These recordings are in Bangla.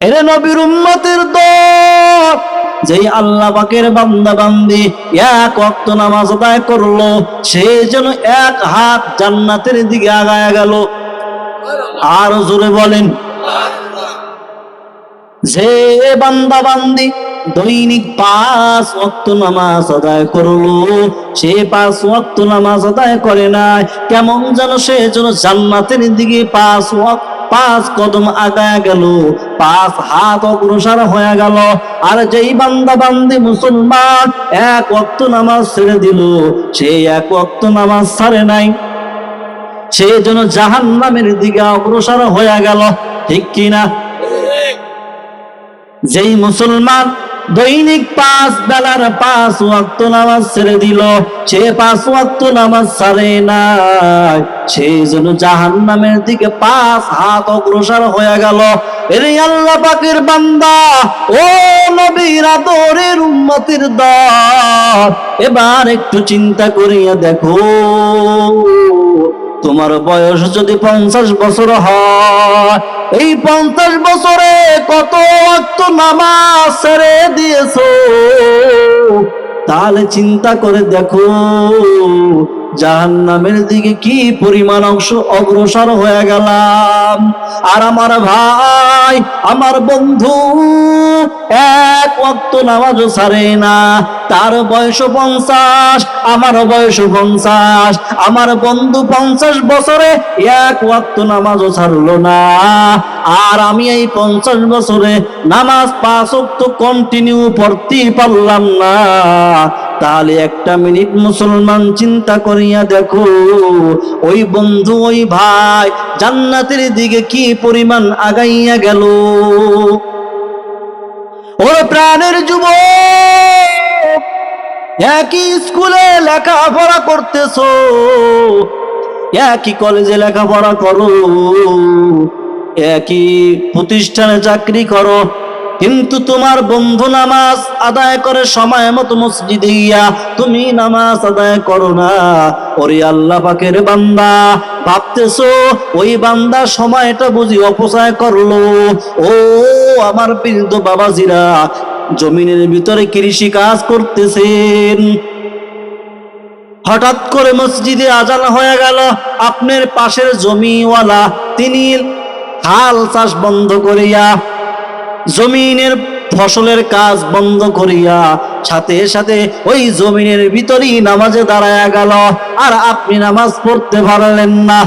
এরে নবীর উম্মতের দল, যেই আল্লাহ পাকের বান্দা বান্দি এক ওয়াক্ত নামাজ আদায় করল, সে যেন এক হাত জান্নাতের দিকে আগায় গেল। আর জোরে বলেন, যে বান্দা বান্দি দৈনিক পাঁচ ওয়াক্ত নামাজ আদায় করল, সে পাঁচ ওয়াক্ত নামাজ আদায় করে নাই, কেমন যেন সে যেন জান্নাতের দিকে পাঁচ ওয়াক্ত পাঁচ কদম আগায় গেল, পাঁচ হাত অগ্রসর হয়ে গেল। আর যেই বান্দা বান্দি মুসলমান, এক অক্ত নামাজ ছেড়ে দিল, সে এক অক্ত নামাজ ছাড়ে নাই। সে যেন জাহান নামের দিকে অগ্রসর হয়ে গেল, ঠিক কিনা? যেই মুসলমান দৈনিক পাঁচ বেলার পাঁচ ওয়াক্ত নামাজ ছেড়ে দিল। সে পাঁচ ওয়াক্ত নামাজ ছাড়ে নাই। সে যেন জাহান নামের দিকে পাঁচ হাত অগ্রসর হয়ে গেল। এরে আল্লাহ পাকের বান্দা, ও নবীর আদরের উম্মতির দল, এবার একটু চিন্তা করিয়া দেখো। তোমার বয়স যদি পঞ্চাশ বছর হয়, এই পঞ্চাশ বছরে কত অক্ত নামাজ ছেড়ে দিয়েছ? তাহলে চিন্তা করে দেখো জাহান নামের দিকে কি পরিমাণ অংশ অগ্রসর হয়ে গেলাম। আর আমার ভাই, আমার বন্ধু এক ওয়াক্ত নামাজও ছাড়ে না। তার বয়স পঞ্চাশ, আমার বয়স পঞ্চাশ, আমার বন্ধু পঞ্চাশ বছরে এক ওয়াক্ত নামাজও ছাড়লো না। আর আমি এই পঞ্চাশ বছরে নামাজ পাঁচ ওয়াক্ত কন্টিনিউ পড়তে পারলাম না। তাহলে একটা মিনিট মুসলমান চিন্তা করিয়া দেখো, ওই বন্ধু, ওই ভাই জান্নাতের দিকে কি পরিমাণ আগাইয়া গেল? ওর প্রাণের যুব একই স্কুলে লেখাপড়া করতেছো, একই কলেজে লেখাপড়া করো, একই প্রতিষ্ঠানে চাকরি করো। কিন্তু তোমার বন্ধু নামাজ আদায় করে সময় মতো মসজিদে গিয়া তুমি নামাজ আদায় করো না। ওরে আল্লাহ পাকের বান্দা, ভাবতেছো ওই বান্দা সময়টা বুঝি অপচয় করল। ও আমার বৃদ্ধ বাবাজিরা, জমিনের ভিতরে কৃষি কাজ করতেছেন। হঠাৎ করে মসজিদে আজান হয়ে গেল। আপনার পাশের জমিওয়ালা, তিনি হাল চাষ বন্ধ করিয়া জমিনের ফসলের কাজ বন্ধ করিয়া সাথে সাথে ওই জমিনের ভিতরেই নামাজে দাঁড়ায়া গেল। আর আপনি নামাজ পড়তে পারলেন না।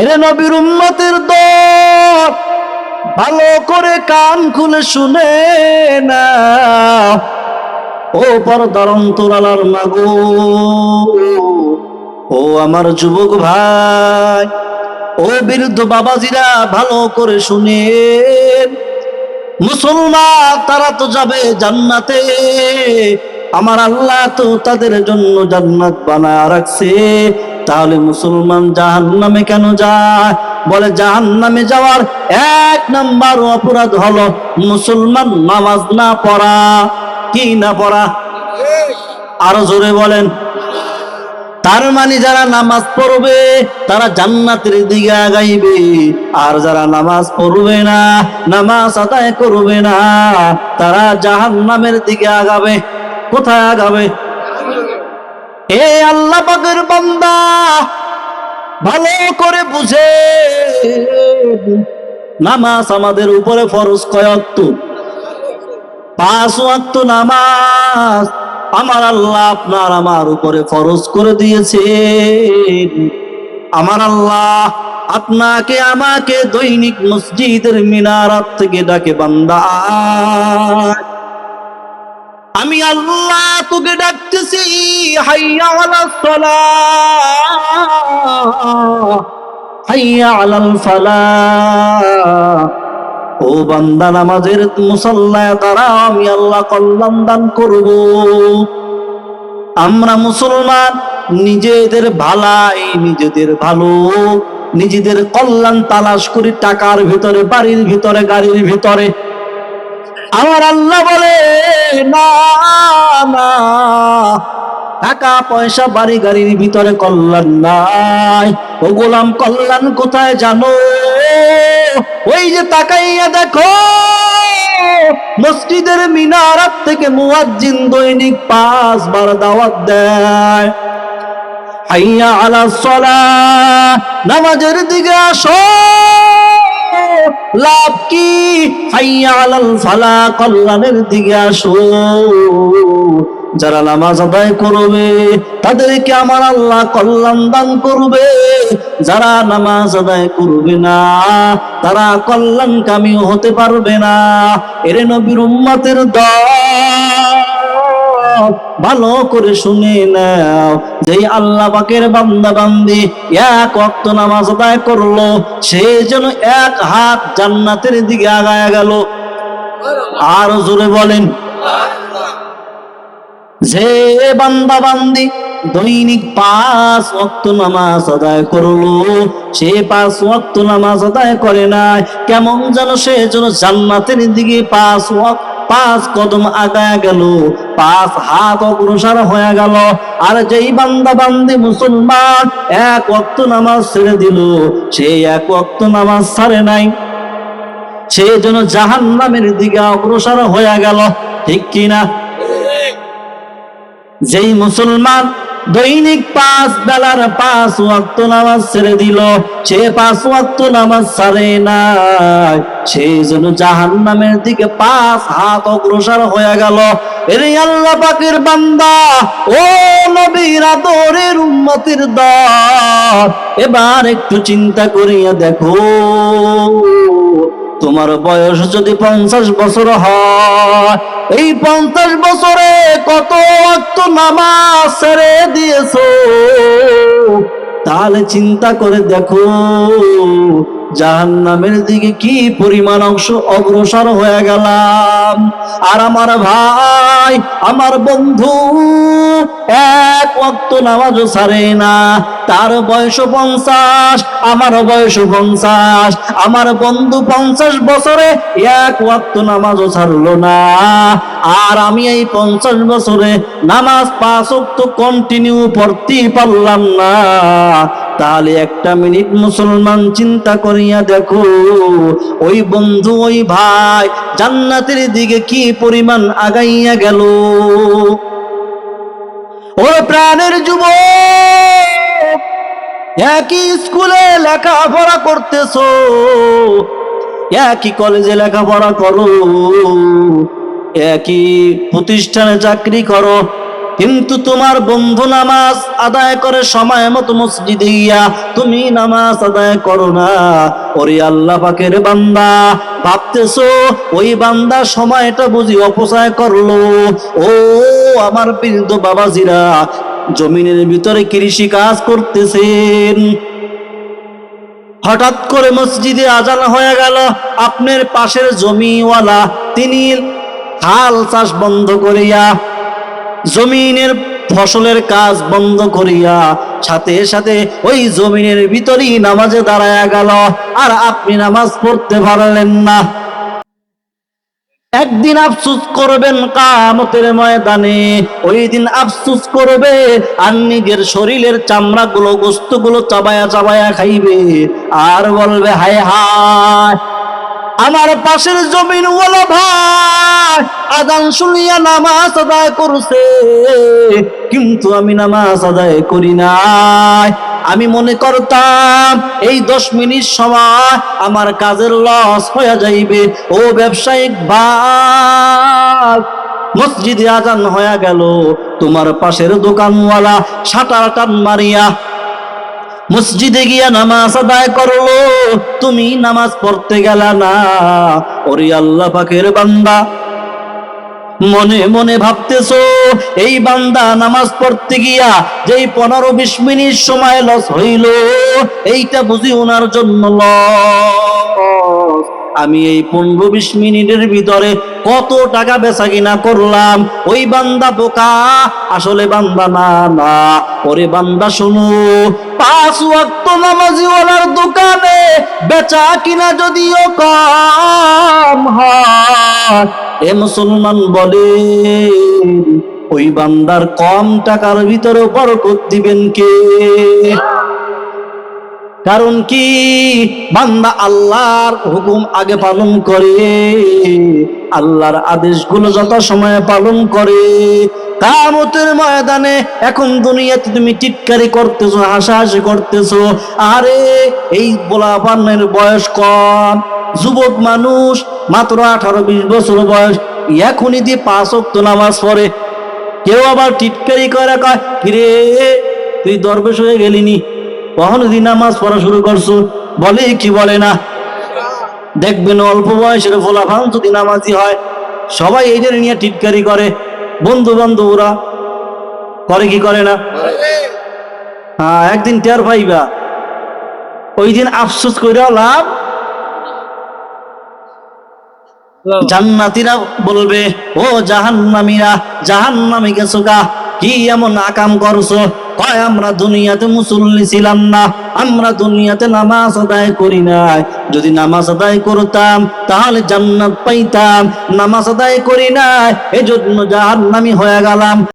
এরে নবীর উম্মতের দল, ভালো করে কান খুলে শুনে না ও পর্দার অন্তরালার মাগো, ও আমার যুবক ভাই, ও বিরুদ্ধ বাবাজিরা ভালো করে শুনেন। মুসলমান, তারা তো যাবে জান্নাতে। আমার আল্লাহ তো তাদের জন্য জান্নাত বানায় রাখছে। তাহলে মুসলমান জাহান নামে কেন যায়? বলে জাহান নামে যাওয়ার এক নাম্বার অপরাধ হলো মুসলমান নামাজ না পড়া। কি না পড়া? আরও জোরে বলেন তার মানে যারা নামাজ পড়বে, তারা জান্নাতের দিকে আগাইবে। আর যারা নামাজ পড়বে না, নামাজ আদায় করবে না, তারা জাহান নামের দিকে আগাবে। কোথায় আগাবে? এ আল্লাহ পাকের বান্দা, ভালো করে বুঝে। নামাজ আমাদের উপরে ফরজ কয়ত্ত পাঁচ ওয়াক্ত নামাজ। আমার আল্লাহ আপনার আমার উপরে ফরজ করে দিয়েছে আমার আল্লাহ আপনাকে, আমাকে দৈনিক মসজিদের মিনারাত থেকে ডাকে বান্দা। আমি আল্লাহ তোকে ডাকতেছি, হাইয়া আলা সালাহ, হাইয়া আলাল ফালাহ। ও বান্দা, নামাজের মুসল্লায় তারা আমি আল্লাহ কল্যাণ দান করব। আমরা মুসলমান, নিজেদের ভালাই, নিজেদের ভালো, নিজেদের কল্যাণ তালাশ করি টাকার ভিতরে, বাড়ির ভিতরে, গাড়ির ভিতরে। আমার আল্লাহ বলে, না না টাকা পয়সা, বাড়ি গাড়ির ভিতরে কল্যাণ নাই। ও গোলাম কল্যাণ কোথায় জানো? ওই যে তাকাইয়া দেখো, মসজিদের মিনারাত থেকে মুয়াজ্জিন দৈনিক পাঁচ বার দাওয়াত দেয়। হাইয়া আলা সলাহ, নামাজের দিকে আসো। লাভ কি? হাইয়া আলাল ফালা কল্যাণের দিকে আসো। যারা নামাজ আদায় করবে, তাদেরকে আমার আল্লাহ কল্যাণ দান করবে। যারা নামাজ আদায় করবে না, তারা কল্যাণ কামিও হতে পারবে না। এর নবীর উম্মতের দল, ভালো করে শুনে নাও যে আল্লাহ পাকের বান্দা বান্দি এক অক্ত নামাজ আদায় করল, সে যেন এক হাত জান্নাতের দিকে আগায় গেল। আর জোরে বলেন যে বান্দা বান্দি দৈনিক পাঁচ ওয়াক্ত নামাজ আদায় করল, সে পাঁচ ওয়াক্ত নামাজ আদায় করে নাই। কেমন যেন সে যেন জান্নাতের দিকে পাঁচ পাঁচ কদম আগায় গেল, পাঁচ হাত অগ্রসর হয়ে গেল। আর যেই বান্দা বান্দি মুসলমান এক ওয়াক্ত নামাজ ছেড়ে দিল, সে এক ওয়াক্ত নামাজ ছাড়ে নাই। সে যেন জাহান নামের দিকে অগ্রসর হয়ে গেল, ঠিক কিনা? যেই মুসলমান দৈনিক পাঁচ বেলার পাঁচ ওয়াক্ত নামাজ ছেড়ে দিল, সে পাঁচ ওয়াক্ত নামাজ ছাড়ে নাই। সে যেন জাহান নামের দিকে পাঁচ হাত অগ্রসর হয়ে গেল। এর আল্লাহ পাকের বান্দা, ও নবীর আদরের উম্মতির দল, এবার একটু চিন্তা করিয়া দেখো। তোমার বয়স যদি পঞ্চাশ বছর হয়, এই পঞ্চাশ বছরে কত অক্ত নামাজ ছেড়ে দিয়েছ? তাহলে চিন্তা করে দেখো জাহান নামের দিকে কি পরিমাণ অংশ অগ্রসর হয়ে গেলাম? আর আমার ভাই, আমার বন্ধু এক অক্ত নামাজও ছাড়ে না। তার বয়স পঞ্চাশ, আমার বয়স পঞ্চাশ, আমার বন্ধু পঞ্চাশ বছরে এক ওয়াক্ত নামাজও ছাড়লো না। আর আমি এই পঞ্চাশ বছরে নামাজ পাঁচ ওয়াক্ত কন্টিনিউ পড়তেই পারলাম না। তাহলে একটা মিনিট মুসলমান চিন্তা করিয়া দেখো, ওই বন্ধু, ওই ভাই জান্নাতের দিকে কি পরিমাণ আগাইয়া গেল? ও প্রাণের যুব একই স্কুলে লেখাপড়া করতেছো, একই কলেজে লেখাপড়া করো, একই প্রতিষ্ঠানে চাকরি করো। কিন্তু তোমার বন্ধু নামাজ আদায় করে সময় মতো মসজিদে গিয়া তুমি নামাজ আদায় করো না। ওরে আল্লাহ পাকের বান্দা, ভাবতেছো ওই বান্দা সময়টা বুঝি অপচয় করল। ও আমার বৃদ্ধ বাবাজিরা, জমিনের ভিতরে কৃষি কাজ করতেছেন। হঠাৎ করে মসজিদে আজান হয়ে গেল। আপনার পাশের জমিওয়ালা, তিনি হাল চাষ বন্ধ করিয়া জমিনের ফসলের কাজ বন্ধ করিয়া সাথে সাথে ওই জমিনের ভিতরেই নামাজে দাঁড়ায়া গেল। আর আপনি নামাজ পড়তে পারলেন না। একদিন আফসুস করবেন কামতের ময়দানে, ওই দিন আফসুস করবে, আর নিজের শরীরের চামড়া গুলো গোস্তগুলো চাবায়া চাবায়া খাইবে। আর বলবে, হায় হায় আমার পাশের জমিন ওলা ভাই আদান শুনিয়া নামাজ আদায় করছে, কিন্তু আমি নামাজ আদায় করি নাই। আমি মনে করতাম, এই দশ মিনিট সময় আমার কাজের লস হয়ে যাইবে। ও ব্যবসায়িক ভাগ মসজিদে আজান হয়ে গেল। তোমার পাশের দোকানওয়ালা সাটার টান মারিয়া মসজিদে গিয়া নামাজ আদায় করল। তুমি নামাজ পড়তে গেলা না। ওরে আল্লাহ পাকের বান্দা, মনে মনে ভাবতেছো, এই বান্দা নামাজ পড়তে গিয়া যেই পনেরো বিশ মিনিট সময় লস হইল, এইটা বুঝি ওনার জন্য লস। আমি এই পনেরো বিশ মিনিটের ভিতরে কত টাকা বেচা কিনা করলাম? ওই বান্দা বোকা। আসলে বান্দা না না। ওরে বান্দা, শুনু। পাঁচ ওয়াক্ত নামাজি ওনার দোকানে বেচা কিনা যদিও কম এ মুসলমান বলে, ওই বান্দার কম টাকার ভিতরে বরকত দিবেন কে? কারণ কি? বান্দা আল্লাহর হুকুম আগে পালন করে, আল্লাহর আদেশগুলো যত সময় পালন করে কামতের ময়দানে এখন দুনিয়াতে তুমি টিটকারি করতেছো, হাসাহাসি করতেছো। আরে, এই বলা পান্নের বয়স কম, যুবক মানুষ মাত্র আঠারো বিশ বছর বয়স, এখনই দিয়ে পাঁচ অক্ত নামাজ পড়ে, কেউ আবার টিটকারি করে কয়, কিরে, তুই দরবেশ হয়ে গেলিনি কখনো দিন নামাজ পড়া শুরু করছ বলে কি বলে না? দেখবেন অল্প বয়সের ফোলাফান যদি নামাজি হয় সবাই এইদের নিয়ে টিটকারি করে। বন্ধু বান্ধবরা করে কি করে না? হ্যাঁ একদিন টের পাইবা। ওই দিন আফসোস করে লাভ? জান্নাতীরা বলবে ও জাহান্নামীরা জাহান্নামে গেছো গা? কি এমন আকাম করছ? কয়, আমরা দুনিয়াতে মুসল্লি ছিলাম না, আমরা দুনিয়াতে নামাজ আদায় করি নাই। যদি নামাজ আদায় করতাম, তাহলে জান্নাত পাইতাম। নামাজ আদায় করি নাই, এজন্য জাহান্নামী হয়ে গেলাম।